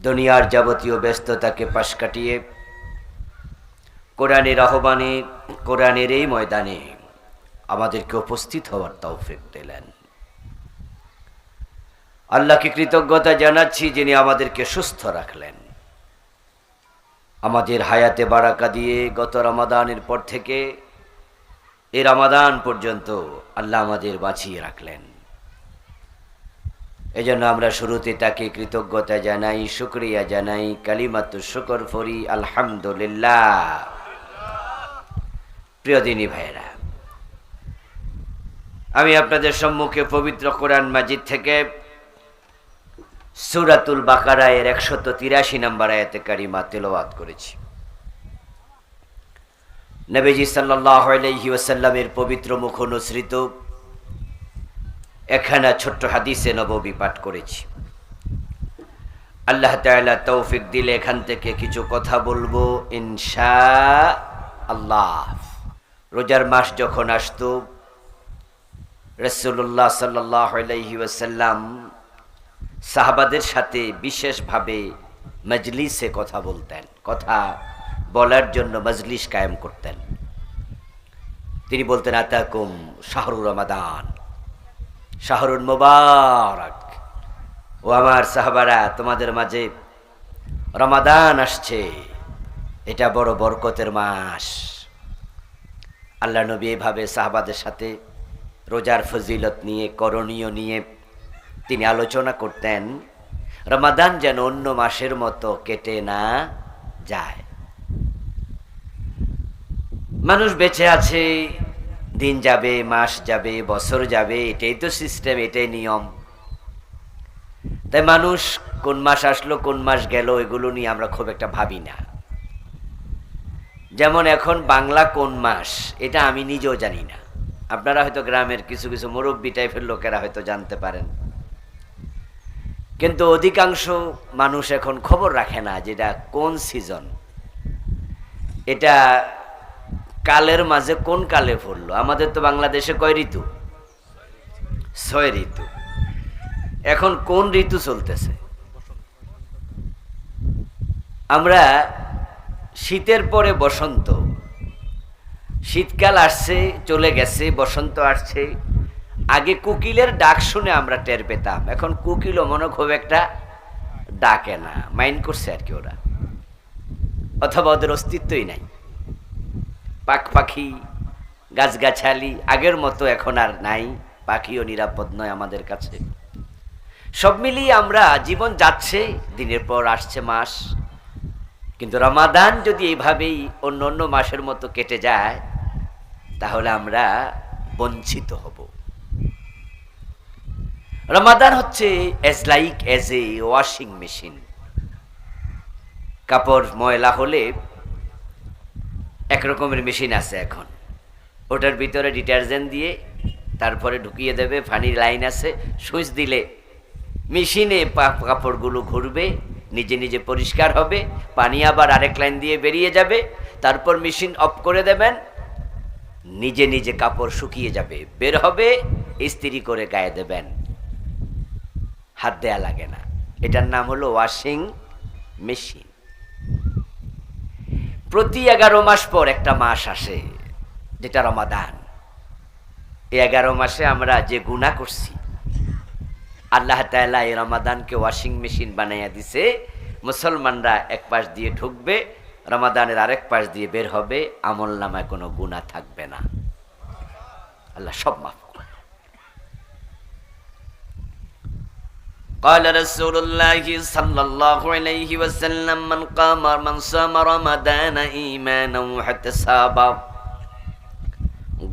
দুনিয়ার যাবতীয় ব্যস্ততাকে পাশ কাটিয়ে কোরআনের আহ্বানে, কোরআনের এই ময়দানে আমাদেরকে উপস্থিত হওয়ার তৌফিক দিলেন। আল্লাহকে কৃতজ্ঞতা জানাচ্ছি যিনি আমাদেরকে সুস্থ রাখলেন। আমাদের হায়াতে বারাকা দিয়ে গত রমাদানের পর থেকে এই রমাদান পর্যন্ত আল্লাহ আমাদের বাঁচিয়ে রাখলেন। এজন্য আমরা শুরুতে তাকে কৃতজ্ঞতা জানাই, শুক্রিয়া জানাই। কালিমাতু শুকর ফরি, আলহামদুলিল্লাহ। প্রিয় দিনী ভাইরা আমি আপনাদের সম্মুখে পবিত্র কোরআন মাজিদ থেকে সুরাতুল বাকারায়ের একশত তিরাশি নম্বর আয়াতে কারিমা তেলাওয়াত করেছি। নবীজি সাল্লাহ আলাইহি ওয়াসাল্লামের পবিত্র মুখ অনুসৃত। একখানা ছোট্ট হাদিসে নববী পাঠ করেছি। আল্লাহ তাআলা তৌফিক দিলে এখান থেকে কিছু কথা বলব ইনশা আল্লাহ রোজার মাস যখন আসতো রসুল্লাহ সাল্লাহ আলাইহি ওয়াসাল্লাম সাহাবাদের সাথে বিশেষভাবে মজলিসে কথা বলতেন, কথা বলার জন্য মজলিস কায়েম করতেন। তিনি বলতেন, আতাকুম শাহরুর রমাদান। শাহরুল মুবারক। ও আমার সাহাবারা, তোমাদের মাঝে রমাদান আসছে। এটা বড় বরকতের মাস। আল্লাহ নবী এভাবে সাহাবাদের সাথে রোজার ফজিলত নিয়ে, করণীয় নিয়ে তিনি আলোচনা করতেন। রমাদান যেন অন্য মাসের মতো কেটে না যায়। মানুষ বেঁচে আছে দিন যাবে, মাস যাবে, বছর যাবে, এটাই তো সিস্টেম এটাই নিয়ম। তাই মানুষ কোন মাস আসলো, কোন মাস গেল, এগুলো নিয়ে আমরা খুব একটা ভাবি না। যেমন এখন বাংলা কোন মাস, এটা আমি নিজেও জানি না। আপনারা হয়তো গ্রামের কিছু কিছু মুরব্বী টাইপের লোকেরা হয়তো জানতে পারেন। কিন্তু অধিকাংশ মানুষ এখন খবর রাখে না যেটা কোন সিজন এটা কালের মাঝে কোন কালে পড়ল আমাদের তো বাংলাদেশে কয় ঋতু? ছয় ঋতু। এখন কোন ঋতু চলতেছে? আমরা শীতের পরে বসন্ত। শীতকাল আসছে, চলে গেছে, বসন্ত আসছে। আগে কুকিলের ডাক শুনে আমরা টের পেতাম। এখন কুকিলও মনে খুব একটা ডাকে না। মাইন্ড করছে আর কি ওরা। অথবা ওদের অস্তিত্বই নাই। পাক পাখি, গাছগাছালি, আগের মতো এখন আর নাই, পাখিও নিরাপদ নয় আমাদের কাছে। সব মিলিয়ে আমরা জীবন যাচ্ছে, দিনের পর আসছে মাস। কিন্তু রমাদান যদি এইভাবেই অন্য অন্য মাসের মতো কেটে যায়, তাহলে আমরা বঞ্চিত হব। রমাদান হচ্ছে as like as a washing machine কাপড় ময়লা হলে এক রকমের মেশিন আছে এখন। ওটার ভিতরে ডিটারজেন্ট দিয়ে তারপরে ঢুকিয়ে দেবে ফানির লাইন আছে, সুইচ দিলে মেশিনে কাপড়গুলো ঘুরবে, নিজে নিজে পরিষ্কার হবে, পানি আবার আরেক লাইন দিয়ে বেরিয়ে যাবে, তারপর মেশিন অফ করে দেবেন, নিজে নিজে কাপড় শুকিয়ে যাবে, বের হবে, ইস্ত্রি করে গায়ে দেবেন। হাত দেয়া লাগে না। এটার নাম হলো ওয়াশিং মেশিন প্রতি এগারো মাস পর একটা মাস আসে, যেটা রমাদান। এই এগারো মাসে আমরা যে গুণা করছি, আল্লাহ তালা এই রমাদানকে ওয়াশিং মেশিন বানাইয়া দিছে। মুসলমানরা এক পাশ দিয়ে ঢুকবে, রমাদানের আরেক পাশ দিয়ে বের হবে, আমল নামায় কোনো গুণা থাকবে না। আল্লাহ সব মাফ قال رسول الله صلى الله عليه وسلم من قام من صام رمضان إيمانا واحتسابا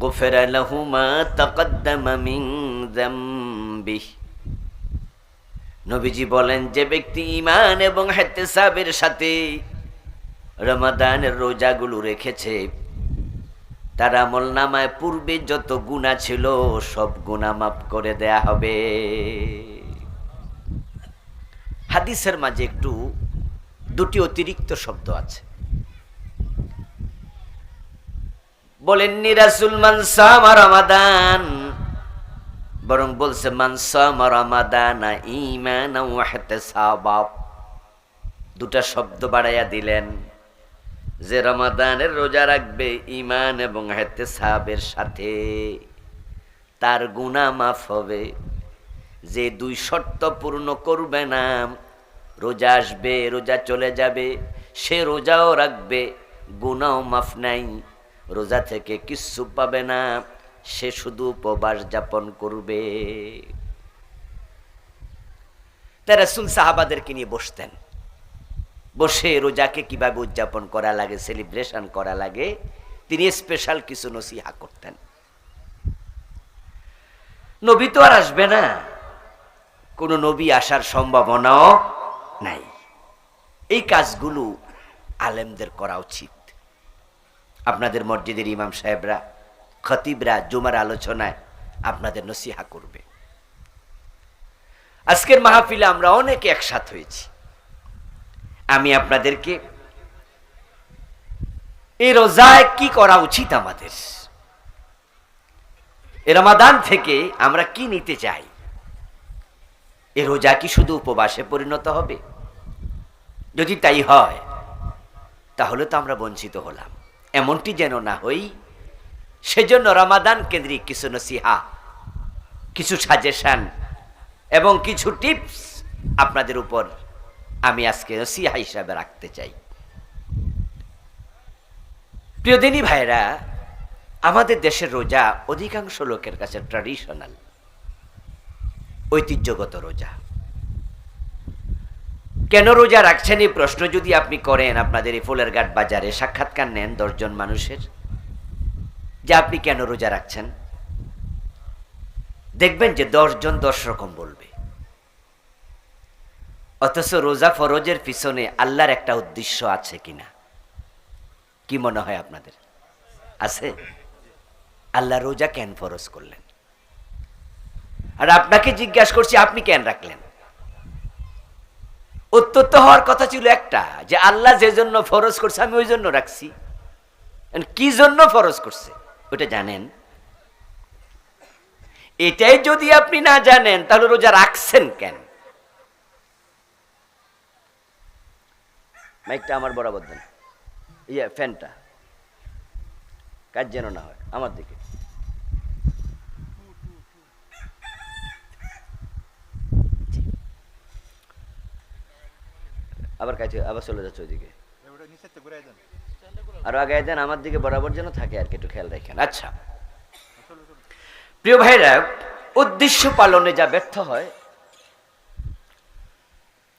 غفر له ما تقدم من ذنبه নবীজি বলেন যে ব্যক্তি ইমান এবং হেতেসাবের সাথে রমাদানের রোজাগুলো রেখেছে তার আমল নামায় পূর্বে যত গুণা ছিল সব গুণা মাফ করে দেয়া হবে হাদিসের মাঝে একটু দুটি অতিরিক্ত শব্দ আছে। বলেননি রাসুল মানসামা রমাদান। বরং বলছে মানসামা দুটা শব্দ বাড়াইয়া দিলেন, যে রমাদানের রোজা রাখবে ইমান এবং হেতে সাবের সাথে, তার গুণা মাফ হবে। যে দুই শর্ত পূর্ণ করবে না, রোজা আসবে, রোজা চলে যাবে, সে রোজাও রাখবে গুণাও মাফ নাই, রোজা থেকে কিচ্ছু পাবে না, সে শুধু উপবাস যাপন করবে। তারা রাসূল সাহাবাদেরকে নিয়ে বসতেন। বসে রোজাকে কীভাবে উদযাপন করা লাগে, সেলিব্রেশন করা লাগে, তিনি স্পেশাল কিছু নসিহা করতেন। নবী তো আর আসবে না। কোনো নবী আসার সম্ভাবনাও নাই। এই কাজগুলো আলেমদের করা উচিত। আপনাদের মসজিদের ইমাম সাহেবরা, খতিবরা, জুমার আলোচনায় আপনাদের নসিহা করবে। আজকের মাহফিলে আমরা অনেকে একসাথ হয়েছি। আমি আপনাদেরকে এই রোজায় কি করা উচিত আমাদের? এ রমাদান থেকে আমরা কি নিতে চাই? এ রোজা কি শুধু উপবাসে পরিণত হবে? যদি তাই হয়, তাহলে তো আমরা বঞ্চিত হলাম। এমনটি যেন না হই, সেজন্য রমাদান কেন্দ্রিক কিছু নসিহা, কিছু সাজেশন এবং কিছু টিপস আপনাদের উপর আমি আজকে নসিহা হিসাবে রাখতে চাই। প্রিয়দিনী ভাইরা আমাদের দেশের রোজা অধিকাংশ লোকের কাছে ট্র্যাডিশনাল ঐতিহ্যগত রোজা। কেন রোজা রাখছেন এই প্রশ্ন যদি আপনি করেন, আপনাদের এই ফুলের ঘাট বাজারে সাক্ষাৎকার নেন দশজন মানুষের, যে আপনি কেন রোজা রাখছেন? দেখবেন যে দশজন দশ রকম বলবে। অথচ রোজা ফরজের পিছনে আল্লাহর একটা উদ্দেশ্য আছে কিনা? কি মনে হয় আপনাদের? আছে? আল্লাহ রোজা কেন ফরজ করলেন? আর আপনাকে জিজ্ঞাসা করছি, আপনি কেন রাখলেন? উত্তর তো হওয়ার কথা ছিল একটা, যে আল্লাহ যে জন্য ফরজ করছে, আমি ওই জন্য রাখছি। কি জন্য ফরজ করছে ওটা জানেন? এটাই যদি আপনি না জানেন, তাহলে রোজা রাখছেন কেন? মাইকটা আমার বরাবর দেন। ইয়ে ফ্যানটা। কাজ যেন না হয়, আমার দিকে। আবার কাছে আবার চলে যাচ্ছে ওইদিকে। দেন। আগে দেন আমার দিকে বরাবর যেন থাকে আর কি একটু খেয়াল রাখেন। আচ্ছা। প্রিয় ভাইরা উদ্দেশ্য পালনে যা ব্যর্থ হয়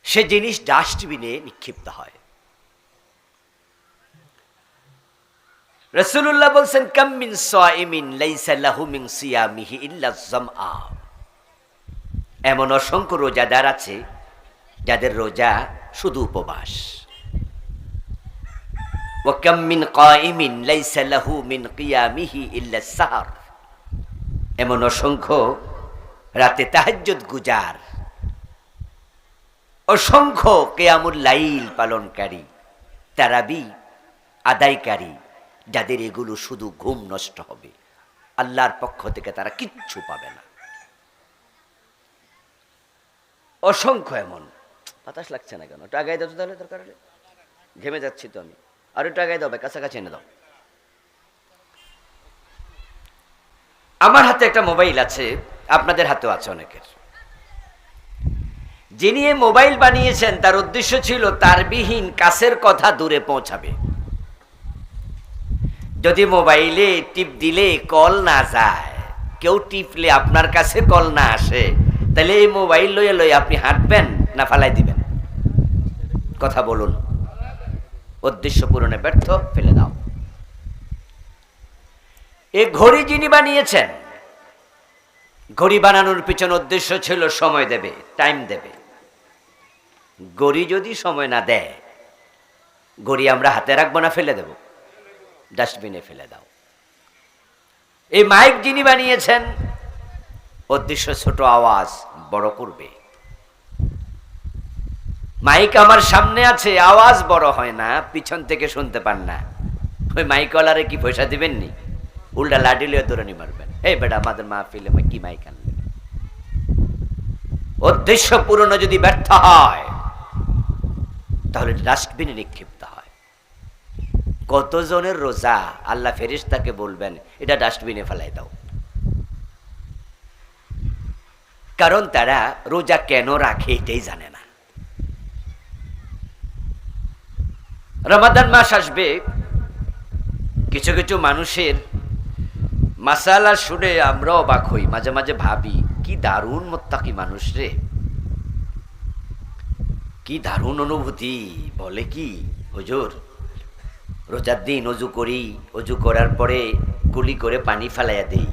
সে জিনিস ডাস্টবিনে নিক্ষিপ্ত হয়। রসুল্লাহ বলছেন লাইসা সিয়ামিহি ইল্লা এমন অসংখ্য রোজাদার আছে যাদের রোজা শুধু উপবাস। এমন অসংখ্য রাতে তাহাজ্জুদ গুজার, অসংখ্য কেয়ামুল লাইল পালনকারী, তারাবি, আদায়কারী, যাদের এগুলো শুধু ঘুম নষ্ট হবে। আল্লাহর পক্ষ থেকে তারা কিচ্ছু পাবে না। অসংখ্য এমন। বাতাস লাগছে না কেন? টাকায় দাও তো তাহলে দরকার হলে। ঘেমে যাচ্ছি তো আমি। আর একটু আগায় দাও ভাই, কাছাকাছি এনে দাও। আমার হাতে একটা মোবাইল আছে আপনাদের হাতেও আছে অনেকের। যিনি মোবাইল বানিয়েছেন তার উদ্দেশ্য ছিল তার বিহীন কাছের কথা দূরে পৌঁছাবে। যদি মোবাইলে টিপ দিলে কল না যায় কেউ টিপলে আপনার কাছে কল না আসে তাহলে এই মোবাইল লইয়ে লইয়ে আপনি হাঁটবেন না ফালাই দিবেন? কথা বলুন। উদ্দেশ্য পূরণে ব্যর্থ, ফেলে দাও। এ ঘড়ি যিনি বানিয়েছেন, ঘড়ি বানানোর পিছনে উদ্দেশ্য ছিল সময় দেবে টাইম দেবে। ঘড়ি যদি সময় না দেয়, ঘড়ি আমরা হাতে রাখব না, ফেলে দেব। ডাস্টবিনে ফেলে দাও। এই মাইক যিনি বানিয়েছেন, উদ্দেশ্য ছোট আওয়াজ বড় করবে। মাইক আমার সামনে আছে, আওয়াজ বড় হয় না, পিছন থেকে শুনতে পান না। ওই মাইকওয়ালারে কি পয়সা দিবেননি? উল্টা লাঠি দৌড়ানি মারবেন। এই বেটা, আমাদের মা ফিলে কি মাইক আনলেন উদ্দেশ্য পূরণ যদি ব্যর্থ হয়, তাহলে ডাস্টবিনে নিক্ষিপ্ত হয়। কতজনের রোজা আল্লাহ ফেরিস্তাকে বলবেন, এটা ডাস্টবিনে ফেলাই দাও। কারণ তারা রোজা কেন রাখে এটাই জানে না। রমাদান মাস আসবে, কিছু কিছু মানুষের মাসালা শুনে আমরা অবাক হই, মাঝে মাঝে ভাবি, কি দারুণ মোত্তাকি মানুষ রে। কি দারুণ অনুভূতি, বলে কি? হজুর, রোজার দিন অজু করি, অজু করার পরে গুলি করে পানি ফেলাইয়া দিই।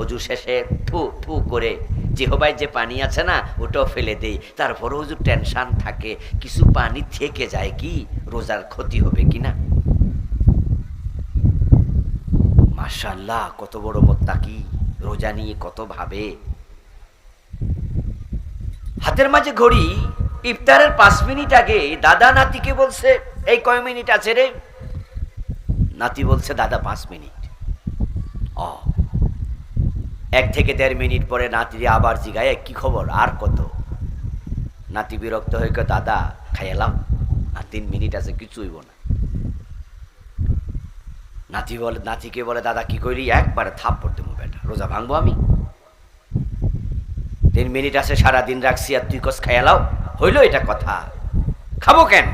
অজু শেষে থু থু করে জিহবাই যে পানি আছে না, ওটাও ফেলে দেই। তারপরে অজু টেনশন থাকে, কিছু পানি থেকে যায় কি? রোজার ক্ষতি হবে কি না? মাশাল্লাহ কত বড় মোত্তাকি। রোজা নিয়ে কত ভাবে। হাতের মাঝে ঘড়ি, ইফতারের পাঁচ মিনিট আগে দাদা নাতিকে বলছে, এই কয় মিনিট আছে রে? নাতি বলছে, দাদা, পাঁচ মিনিট। ও এক থেকে দেড় মিনিট পরে নাতিরে আবার জিগায়, কি খবর? আর কত? নাতি বিরক্ত হয়ে দাদা খাইলাম আর তিন মিনিট আছে কিছু হইব না। নাতি বলে, নাতিকে বলে, দাদা, কি করি একবারে থাপ পড়তে বেটা, রোজা ভাঙবো আমি? তিন মিনিট আছে সারা দিন রাখছি, আর তুই কস খাইয়ালাও হইল এটা কথা। খাব কেন?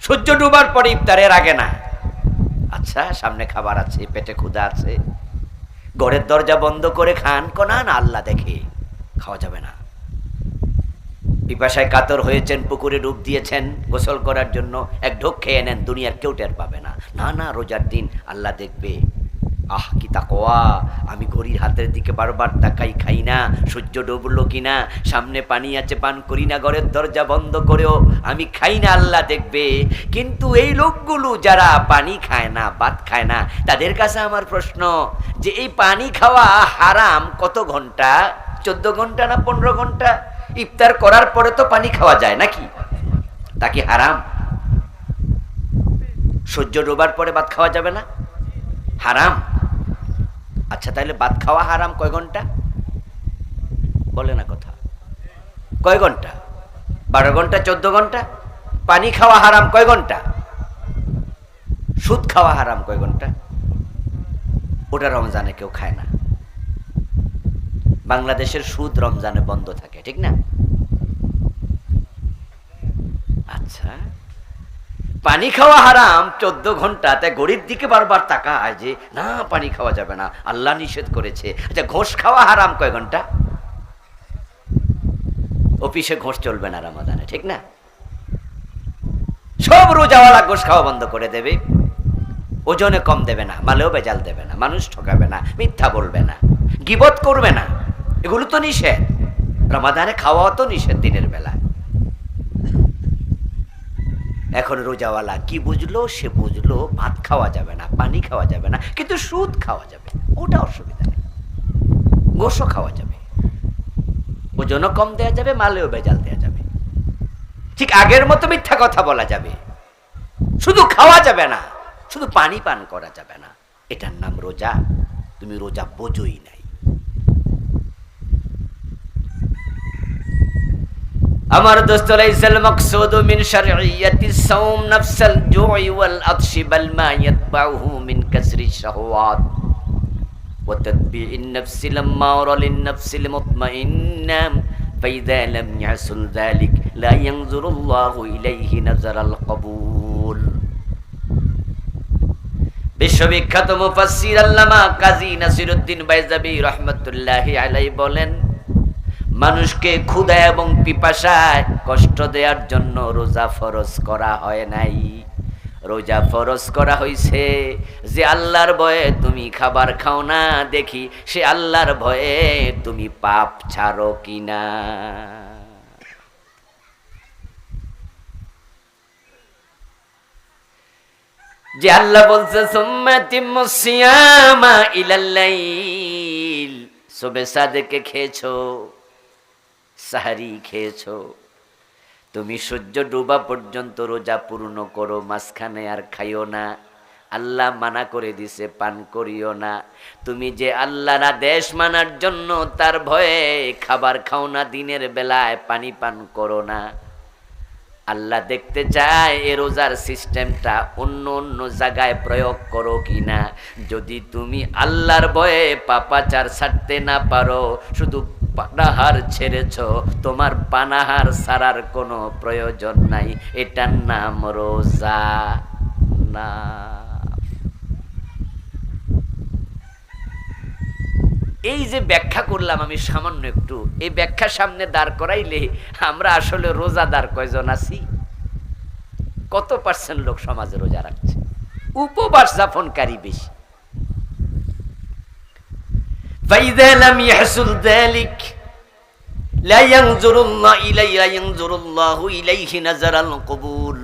সূর্য ডুবার পরে ইফতারের আগে না। আচ্ছা সামনে খাবার আছে, পেটে ক্ষুধা আছে। ঘরের দরজা বন্ধ করে খান, কোনান, আল্লাহ দেখে। খাওয়া যাবে না। পিপাসায় কাতর হয়েছেন, পুকুরে ডুব দিয়েছেন, গোসল করার জন্য এক ঢোক খেয়ে নেন, দুনিয়ার কেউ টের পাবে না। না না, রোজার দিন আল্লাহ দেখবে। আহ, কি তাকোয়া আমি ঘড়ির হাতের দিকে বারবার তাকাই, খাই না, সূর্য ডুবলো কি না সামনে পানি আছে, পান করি না, ঘরের দরজা বন্ধ করেও আমি খাই না, আল্লাহ দেখবে। কিন্তু এই লোকগুলো যারা পানি খায় না, ভাত খায় না, তাদের কাছে আমার প্রশ্ন, যে এই পানি খাওয়া হারাম কত ঘণ্টা? চোদ্দ ঘণ্টা না পনেরো ঘণ্টা? ইফতার করার পরে তো পানি খাওয়া যায় নাকি? তা কি হারাম? সূর্য ডোবার পরে ভাত খাওয়া যাবে না? হারাম? আচ্ছা তাহলে ভাত খাওয়া হারাম কয় ঘণ্টা? বলে না কথা। কয় ঘণ্টা? বারো ঘণ্টা, চোদ্দ ঘণ্টা? পানি খাওয়া হারাম কয় ঘণ্টা? সুদ খাওয়া হারাম কয় ঘণ্টা? ওটা রমজানে কেউ খায় না। বাংলাদেশের সুদ রমজানে বন্ধ থাকে, ঠিক না? আচ্ছা। পানি খাওয়া হারাম, চোদ্দ ঘণ্টা তাই গড়ির দিকে বারবার তাকায় যে, না, পানি খাওয়া যাবে না। আল্লাহ নিষেধ করেছে। আচ্ছা ঘোষ খাওয়া হারাম কয় ঘণ্টা? অফিসে ঘোষ চলবে না রামাদানে, ঠিক না? সব রোজাওয়ালা ঘোষ খাওয়া বন্ধ করে দেবে। ওজনে কম দেবে না, মালেও বেজাল দেবে না, মানুষ ঠকাবে না, মিথ্যা বলবে না, গিবত করবে না। এগুলো তো নিষেধ। রমাদানে খাওয়াও তো নিষেধ দিনের বেলা এখন রোজাওয়ালা কি বুঝলো? সে বুঝলো ভাত খাওয়া যাবে না, পানি খাওয়া যাবে না, কিন্তু সুদ খাওয়া যাবে। ওটা অসুবিধা নেই। গোসও খাওয়া যাবে। ওজনও কম দেওয়া যাবে, মালেও বেজাল দেওয়া যাবে। ঠিক আগের মতো মিথ্যা কথা বলা যাবে। শুধু খাওয়া যাবে না, শুধু পানি পান করা যাবে না। এটার নাম রোজা। তুমি রোজা বোঝোই নাই। আমার দোস্ত লাইসাল মাকসুদু মিন শারঈয়াতি সাওম নাফসাল জুই ওয়াল আতশি বাল মা ইয়াতবাউহু মিন কাসরি শাহওয়াত وتتبيع النفس الأمارة للنفس المطمئنة فإذا لم يحصل ذلك لا ينظر الله إليه نظر القبول বিশ্ববিখ্যাত মুফাসসির আল্লামা কাজী নাসিরউদ্দিন বাইজাবি রহমতুল্লাহি আলাই বলেন মানুষকে ক্ষুধা এবং পিপাসায় কষ্ট দেওয়ার জন্য রোজা ফরজ করা হয় নাই। রোজা ফরজ করা হয়েছে যে আল্লাহর ভয়ে তুমি খাবার খাও না, দেখি সে আল্লাহর ভয়ে তুমি পাপ ছাড়ো কিনা যে আল্লাহ বলছে সিয়ামা ইলাল্লাইল সবে সাদেকে খেয়েছো। সাহারি খেয়েছো। তুমি সূর্য ডুবা পর্যন্ত রোজা পূর্ণ করো, মাঝখানে আর খাইও না। আল্লাহ মানা করে দিছে, পান করিও না। তুমি যে আল্লাহর আদেশ মানার জন্য তার ভয়ে খাবার খাও না, দিনের বেলায় পানি পান করো না। আল্লাহ দেখতে চায় এ রোজার সিস্টেমটা অন্য অন্য জায়গায় প্রয়োগ করো কিনা যদি তুমি আল্লাহর ভয়ে পাপাচার ছাড়তে না পারো, শুধু পানাহার ছেড়েছ, তোমার পানাহার ছাড়ার কোনো প্রয়োজন নাই। এটার নাম রোজা। না। এই যে ব্যাখ্যা করলাম আমি সামান্য একটু, এই ব্যাখ্যা সামনে দাঁড় করাইলে আমরা আসলে রোজাদার কয়জন আছি? কত পার্সেন্ট লোক সমাজে রোজা রাখছে? উপবাস যাপনকারী বেশি। فإذا لم يحصل ذلك لا ينظر الله إليه لا ينظر الله إليه نظر القبول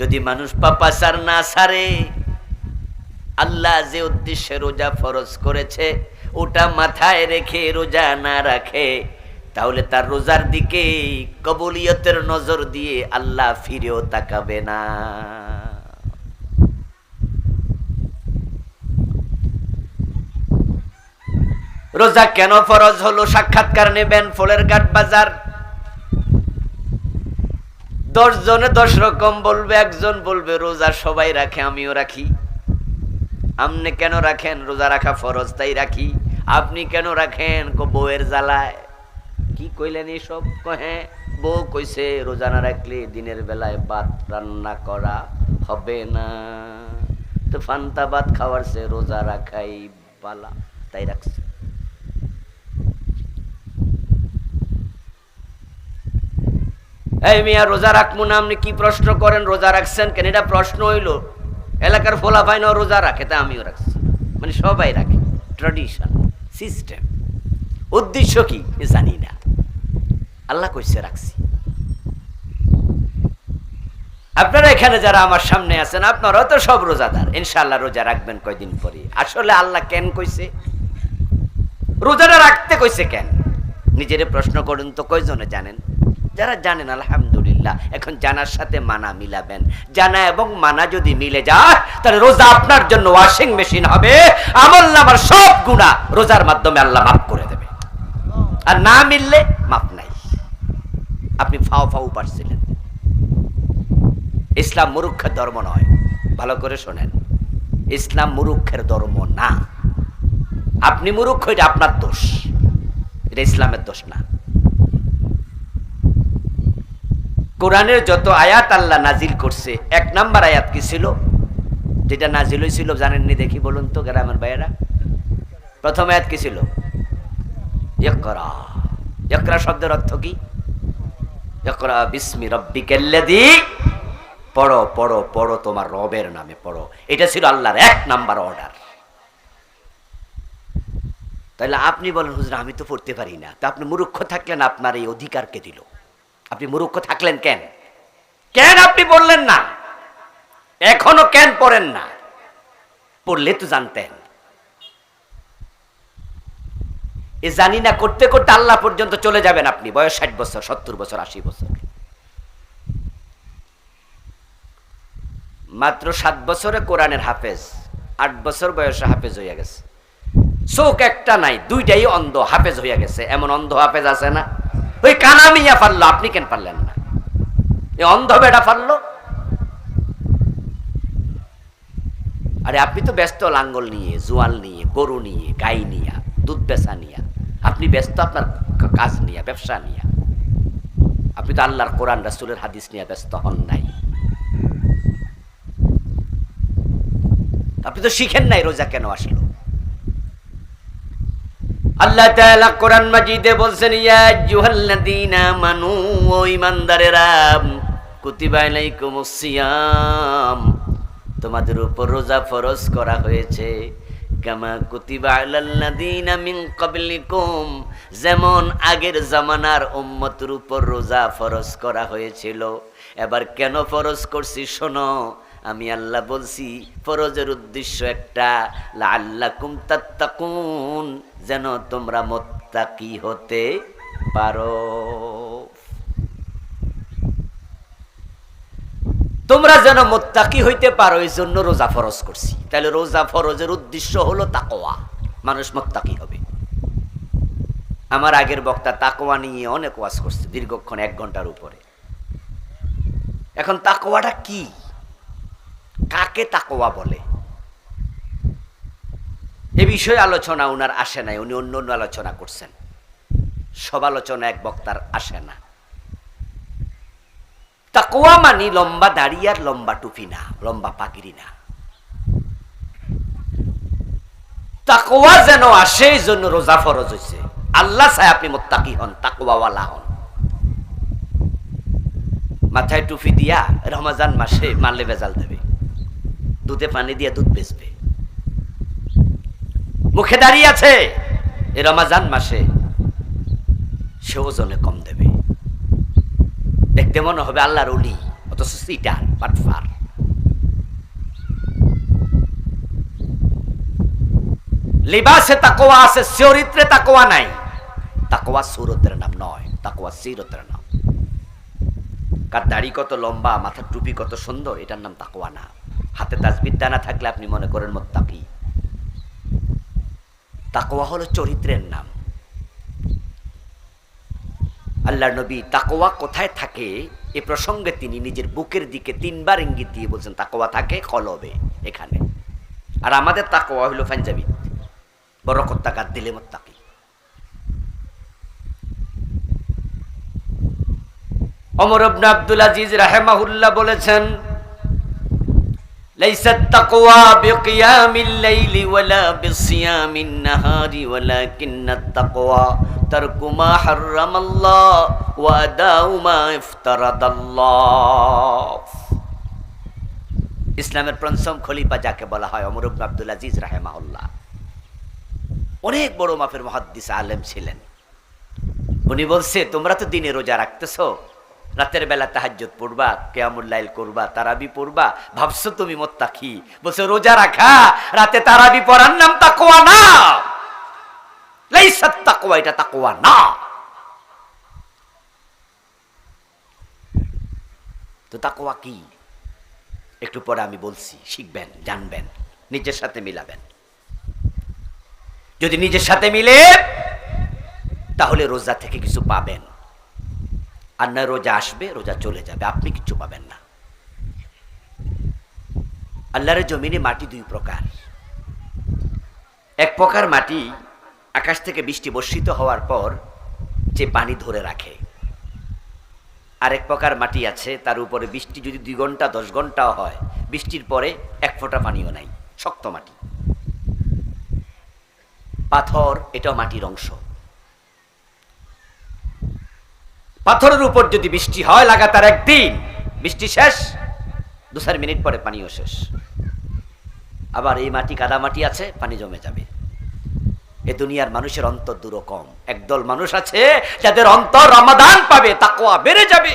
যদি মানুষ পাপাচার না ছাড়ে আল্লাহ যে উদ্দেশ্যে রোজা ফরজ করেছে ওটা মাথায় রেখে রোজা না রাখে তাহলে তার রোজার দিকে কবুলিয়তের নজর দিয়ে আল্লাহ ফিরেও তাকাবে না রোজা কেন ফরজ হলো? সাক্ষাৎকার নেবেন ফলের ঘাট বাজার। দশ জনে দশ রকম বলবে, একজন বলবে, রোজা সবাই রাখে, আমিও রাখি। আপনি কেন রাখেন? রোজা রাখা ফরজ, তাই রাখি। আপনি কেন রাখেন বউয়ের জ্বালায়? কি কইলেন এইসব কহে বউ কইছে, রোজা না রাখলে দিনের বেলায় ভাত রান্না করা হবে না। তো ফান্তা ভাত খাওয়ার সে রোজা রাখাই বালা, তাই রাখছে। এই মিয়া, রোজা রাখব না? আপনি কি প্রশ্ন করেন? রোজা রাখছেন কেন? এটা প্রশ্ন হইল। এলাকার ফোলা ফাইন রোজা রাখে, তা আমিও রাখছি। মানে সবাই রাখে। ট্রেডিশন সিস্টেম উদ্দেশ্য কি? জানি না। আল্লাহ কইছে রাখছি। আপনারা এখানে যারা আমার সামনে আছেন, আপনারাও তো সব রোজাদার। ইনশাআল্লাহ রোজা রাখবেন কয়দিন পরে। আসলে আল্লাহ কেন কইছে? রোজাটা রাখতে কইছে কেন? নিজেরে প্রশ্ন করুন তো, কয়জনে জানেন? যারা জানেন, আলহামদুলিল্লাহ, এখন জানার সাথে মানা মিলাবেন। জানা এবং মানা যদি মিলে যায়, তাহলে রোজা আপনার জন্য ওয়াশিং মেশিন হবে। আমল নামার সব গুণা রোজার মাধ্যমে আল্লাহ মাফ করে দেবে। আর না মিললে মাফ নাই। আপনি ফাও ফাও পারছিলেন। ইসলাম মুরুক্ষের ধর্ম নয়। ভালো করে শোনেন। ইসলাম মুরুক্ষের ধর্ম না। আপনি মুরুক্ষ, এটা আপনার দোষ। এটা ইসলামের দোষ না। কোরআনের যত আয়াত আল্লাহ নাজিল করছে, এক নাম্বার আয়াত কি ছিল? যেটা নাজিল হয়েছিল, জানেননি দেখি বলুন তো গ্রামের ভাইয়েরা। প্রথম আয়াত কি ছিল? ইকরা। ইকরা শব্দের অর্থ কি? ইকরা বিস্মি রব্বিকাল্লাযী। পড়ো পড়ো পড়ো তোমার রবের নামে, পড়ো। এটা ছিল আল্লাহর এক নাম্বার অর্ডার। তাহলে আপনি বলেন, হুজুর, আমি তো পড়তে পারি না। তা আপনি মুরুক্ষ থাকলেন, আপনার এই অধিকারকে দিল। আপনি মুরুক্ষ থাকলেন কেন? কেন আপনি বললেন না? এখনও কেন পড়েন না? পড়লে তো জানতেন। এ জানি না, করতে করতে আল্লাহ পর্যন্ত চলে যাবেন আপনি। বয়স ষাট বছর, সত্তর বছর, আশি বছর। মাত্র সাত বছরে কোরআনের হাফেজ, আট বছর বয়সে হাফেজ হইয়া গেছে। চোখ একটা নাই, দুইটাই অন্ধ, হাফেজ হইয়া গেছে। এমন অন্ধ হাফেজ আছে না? ওই কানামিয়া পারল আপনি কেন পারলেন না? এই অন্ধ বেটা পারল আরে আপনি তো ব্যস্ত, লাঙ্গল নিয়ে, জোয়াল নিয়ে, গরু নিয়ে, গাই নিয়ে, দুধ বেচা নিয়ে। আপনি ব্যস্ত আপনার কাজ নিয়ে, ব্যবসা নিয়ে। আপনি তো আল্লাহর কোরআন, রাসূলের হাদিস নিয়ে ব্যস্ত হন নাই। আপনি তো শিখেন নাই রোজা কেন আসলো? আল্লাহ তাআলা কোরআন মাজিদে বলছেন, ইয়া আইয়ুহাল্লাযীনা মানু ও ঈমানদারেরা, কুতিবা আলাইকুমুস সিয়াম, তোমাদের উপর রোজা ফরজ করা হয়েছে। কামা কুতিবা আলাল্লাযীনা মিন ক্বাবলিকুম, যেমন আগের জামানার উম্মতের উপর রোজা ফরজ করা হয়েছিল। এবার কেন ফরজ করছি, শোনো আমি আল্লাহ বলছি, ফরজের উদ্দেশ্য একটা লাল্লাকুম তাত্তাকুন, যেন তোমরা মোত্তাকি হতে পারো। তোমরা যেন মোত্তাকি হইতে পারো এই জন্য রোজা ফরজ করছি। তাহলে রোজা ফরজের উদ্দেশ্য হলো তাকোয়া মানুষ মোত্তাকি হবে। আমার আগের বক্তা তাকোয়া নিয়ে অনেক ওয়াজ করছে, দীর্ঘক্ষণ এক ঘণ্টার উপরে। এখন তাকোয়াটা কি? কাকে তাকোয়া বলে? এ বিষয়ে আলোচনা উনার আসে নাই, উনি অন্য অন্য আলোচনা করছেন। সব আলোচনা এক বক্তার আসে না। তাকোয়া মানি লম্বা দাড়ি আর লম্বা টুপি না, লম্বা পাগড়ি না। তাকোয়া যেন আসে, এই জন্য রোজা ফরজ হয়েছে আল্লাহ চাই আপনি মোত্তাকি হন তাকোয়াওয়ালা হন। মাথায় টুপি দিয়া রমাজান মাসে মারলে বেজাল দেবে। দুধে পানি দিয়ে দুধ বেচবে। মুখে দাঁড়িয়ে আছে এই রমাজান মাসে সে ওজনে কম দেবে। দেখতে মনে হবে আল্লাহর অলি অথচ সিটার লিবাসে তাকোয়া আছে, চরিত্রে তাকোয়া নাই। তাকোয়া সুরতের নাম নয় তাকোয়া সিরতের নাম। কার দাড়ি কত লম্বা, মাথার টুপি কত সুন্দর, এটার নাম তাকোয়া না। হাতে তাজবিদ্যা না থাকলে আপনি মনে করেন মোত্তাকি। তাকোয়া হলো চরিত্রের নাম। আল্লাহ নবী তাকোয়া কোথায় থাকে, এ প্রসঙ্গে তিনি নিজের বুকের দিকে তিনবার ইঙ্গিত দিয়ে বলছেন তাকোয়া থাকে কলবে, এখানে। আর আমাদের তাকোয়া হলো পাঞ্জাবি। বরকত তাকাত দিলে মোত্তাকি। অমর আব্দুল আজিজ রাহেমাহুল্লাহ বলেছেন ليس التقوى بقيام الليل ولا بصيام النهار ولكن التقوى ترك ما حرم الله وأداء ما افترض الله ইসলামের পঞ্চম খলিফা যাকে বলা হয় অমর ইবনে আব্দুল আজিজ রাহেমাহুল্লাহ অনেক বড় মাপের মহাদ্দিস আলেম ছিলেন উনি বলছে তোমরা তো দিনে রোজা রাখতেছো রাতের বেলা তাহাজ্জুদ পড়বা কেয়ামুল্লাইল করবা, তারাবি পড়বা। ভাবছ তুমি মোত্তাকি? বলছে, রোজা রাখা, রাতে তারাবি পড়ার নাম তাকওয়া না। লাইসাত তাকওয়া, এটা তাকওয়া না। তো তাকওয়া কি? একটু পরে আমি বলছি, শিখবেন, জানবেন, নিজের সাথে মিলাবেন। যদি নিজের সাথে মিলে, তাহলে রোজা থেকে কিছু পাবেন। আর না রোজা আসবে, রোজা চলে যাবে। আপনি কিচ্ছু পাবেন না। আল্লাহরের জমিনে মাটি দুই প্রকার। এক প্রকার মাটি আকাশ থেকে বৃষ্টি বর্ষিত হওয়ার পর যে পানি ধরে রাখে। আরেক প্রকার মাটি আছে, তার উপরে বৃষ্টি যদি দুই ঘণ্টা, দশ ঘন্টাও হয়, বৃষ্টির পরে এক ফোঁটা পানিও নাই, শক্ত মাটি। পাথর, এটাও মাটির অংশ। পাথরের উপর যদি বৃষ্টি হয় লাগাতার একদিন, বৃষ্টি শেষ, দু চার মিনিট পরে পানিও শেষ। আবার এই মাটি কাদা মাটি আছে, পানি জমে যাবে। এ দুনিয়ার মানুষের অন্তর দূর কম একদল মানুষ আছে, যাদের অন্তর রমাদান পাবে তাকোয়া বেড়ে যাবে,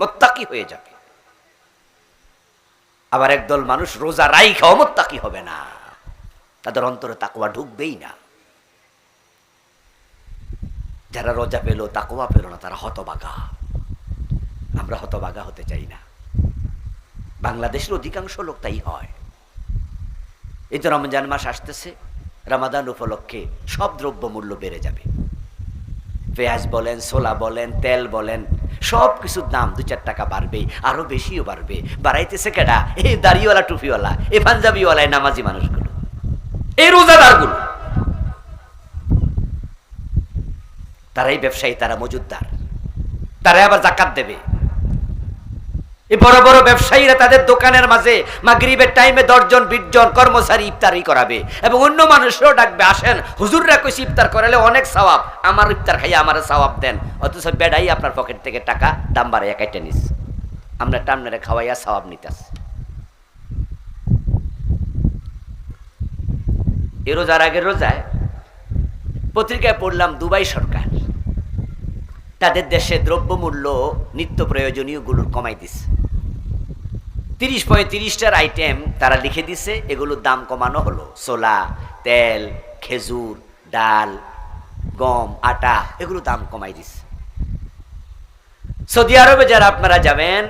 মোত্তাকি হয়ে যাবে। আবার একদল মানুষ রোজা রাই রাইখা অমত্তাকি হবে না। তাদের অন্তরে তাকোয়া ঢুকবেই না। যারা রোজা পেল তাকোয়া পেল না? তারা হতবাগা। আমরা হতবাগা হতে চাই না। বাংলাদেশের অধিকাংশ লোক তাই হয়। এই তো রমজান মাস আসতেছে, রামাদান উপলক্ষে সব দ্রব্য মূল্য বেড়ে যাবে। পেঁয়াজ বলেন সোলা বলেন, তেল বলেন সব কিছুর দাম দু চার টাকা বাড়বে, আরও বেশিও বাড়বে। বাড়াইতেছে কেডা? এই দাড়িওয়ালা, টুপিওয়ালা এ পাঞ্জাবিওয়ালা নামাজি মানুষগুলো। এই রোজাদারগুলো। তারাই ব্যবসায়ী, তারা মজুদদার তারাই আবার জাকাত দেবে। এই বড় বড় ব্যবসায়ীরা তাদের দোকানের মাঝে মাগরিবের টাইমে দশজন, বিশজন কর্মচারী ইফতারি করাবে এবং অন্য মানুষও ডাকবে, আসেন, হুজুররা কইছি ইফতার করালে অনেক সওয়াব। আমার ইফতার খাইয়ে আমার সওয়াব দেন। অথচ বেড়াই আপনার পকেট থেকে টাকা দাম বাড়াইয়া কাইটে নিস। আমরা টামনারে খাওয়াইয়া সওয়াব নিতাস এ রোজার আগের রোজায় পত্রিকায় পড়লাম দুবাই সরকার। তাদের দেশে দ্রব্যমূল্য নিত্য প্রয়োজনীয়গুলোর কমাই দিছে। তিরিশ পঁয়ত্রিশটার আইটেম তারা লিখে দিছে, এগুলোর দাম কমানো হলো। সোলা তেল, খেজুর, ডাল, গম, আটা এগুলো দাম কমাই দিছে। সৌদি আরবে যারা আপনারা যাবেন,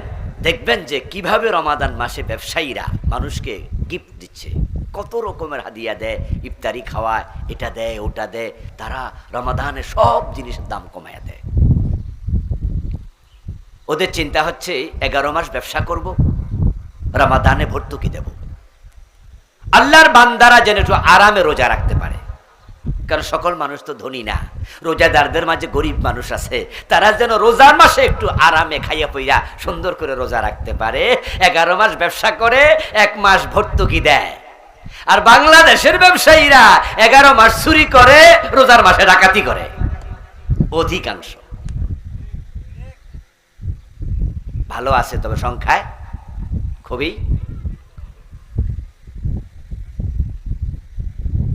দেখবেন যে কীভাবে রমাদান মাসে ব্যবসায়ীরা মানুষকে গিফট দিচ্ছে। কত রকমের হাদিয়া দেয়, ইফতারি খাওয়ায়, এটা দেয়, ওটা দেয়, তারা রমাদানে সব জিনিসের দাম কমায়া দেয়। ওদের চিন্তা হচ্ছে, এগারো মাস ব্যবসা করব, রামাদানে ভর্তুকি দেব। আল্লাহর বান্দারা যেন একটু আরামে রোজা রাখতে পারে। কারণ সকল মানুষ তো ধনী না। রোজাদারদের মাঝে গরিব মানুষ আছে। তারা যেন রোজার মাসে একটু আরামে খাইয়া পইয়া সুন্দর করে রোজা রাখতে পারে। এগারো মাস ব্যবসা করে, এক মাস ভর্তুকি দেয়। আর বাংলাদেশের ব্যবসায়ীরা এগারো মাস চুরি করে, রোজার মাসে ডাকাতি করে। অধিকাংশ। ভালো আছে, তবে সংখ্যায় খুবই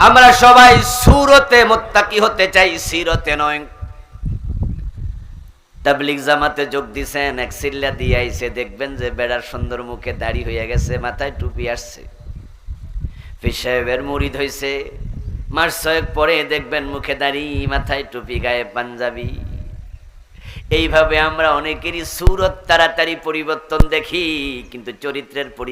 আমরা সবাই সুরতে মোত্তাকি হতে চাই, সিরতে নয়। তাবলিগ জামাতে যোগ দিছেন, এক সিল্লা দিয়ে আইছে, দেখবেন যে বেড়ার সুন্দর মুখে দাড়ি হয়ে গেছে, মাথায় টুপি আসছে। পীর মুড়িদ হইছে, মাস ছয়েক পরে দেখবেন মুখে দাড়ি, মাথায় টুপি, গায়ে পাঞ্জাবি। এইভাবে আমরা অনেকেরই সুরত তাড়াতাড়ি পরিবর্তন দেখি কিন্তু চরিত্রের পরি